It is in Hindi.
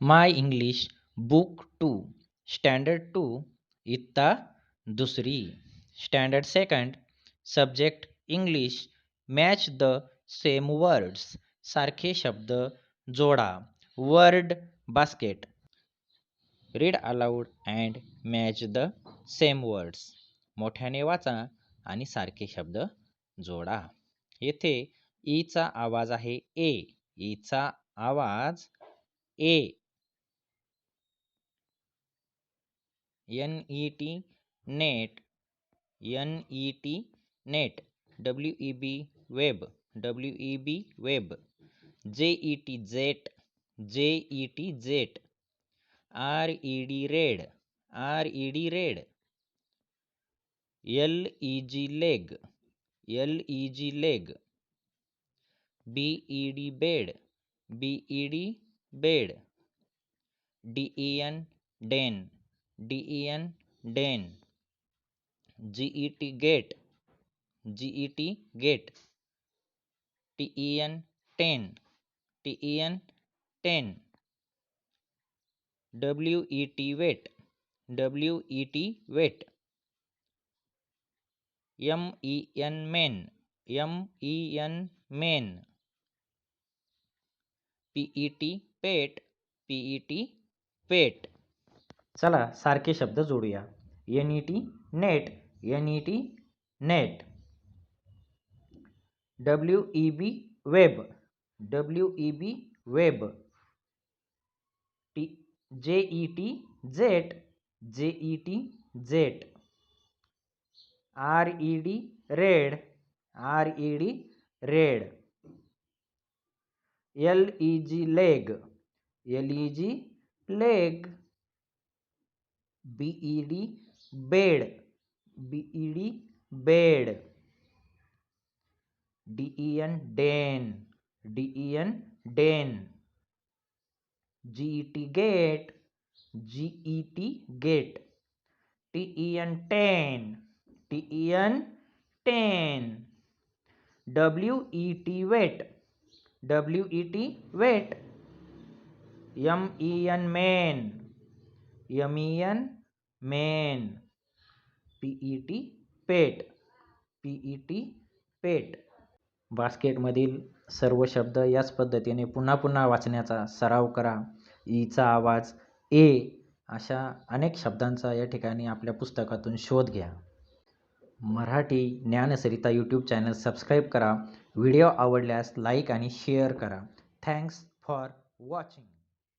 My English book two standard two इत्ता दुसरी. Standard second subject English match the same words सारखे शब्द जोडा. Word basket. Read aloud and match the same words. मोठ्याने वाचा आणि सारखे शब्द जोडा. येथे ईचा आवाज आहे ए. ईचा आवाज ए. N E T net N E T net W E B web W E B web J E T jet J E T jet R E D red R E D red L E G leg L E G leg B E D bed B E D bed D E N den D E N den G E T get G E T get T E N ten T E N ten W E T wet W E T wet M E N men M E N men P E T pet P E T pet चला, सारखे शब्द जोडूया. N E T net N E T net W E B web W E B web T J E T jet J E T jet R E D red R E D red L E G leg L E G leg B E D bed B E D bed. D E N den. D E N den. G E T get. G E T get. T E N ten. T E N ten. W E T wet. W E T wet. M E N men. M E N men. P E T pet. P E T pet. बास्केटमधील सर्व शब्द याच पद्धतीने पुन्हा पुन्हा वाचण्याचा सराव करा. ईचा आवाज ए अशा अनेक शब्दांचा या ठिकाणी आपल्या पुस्तकातून शोध घ्या. Marathi Dnyansarita YouTube channel subscribe करा. व्हिडिओ आवडल्यास लाईक आणि शेअर करा. Thanks for watching.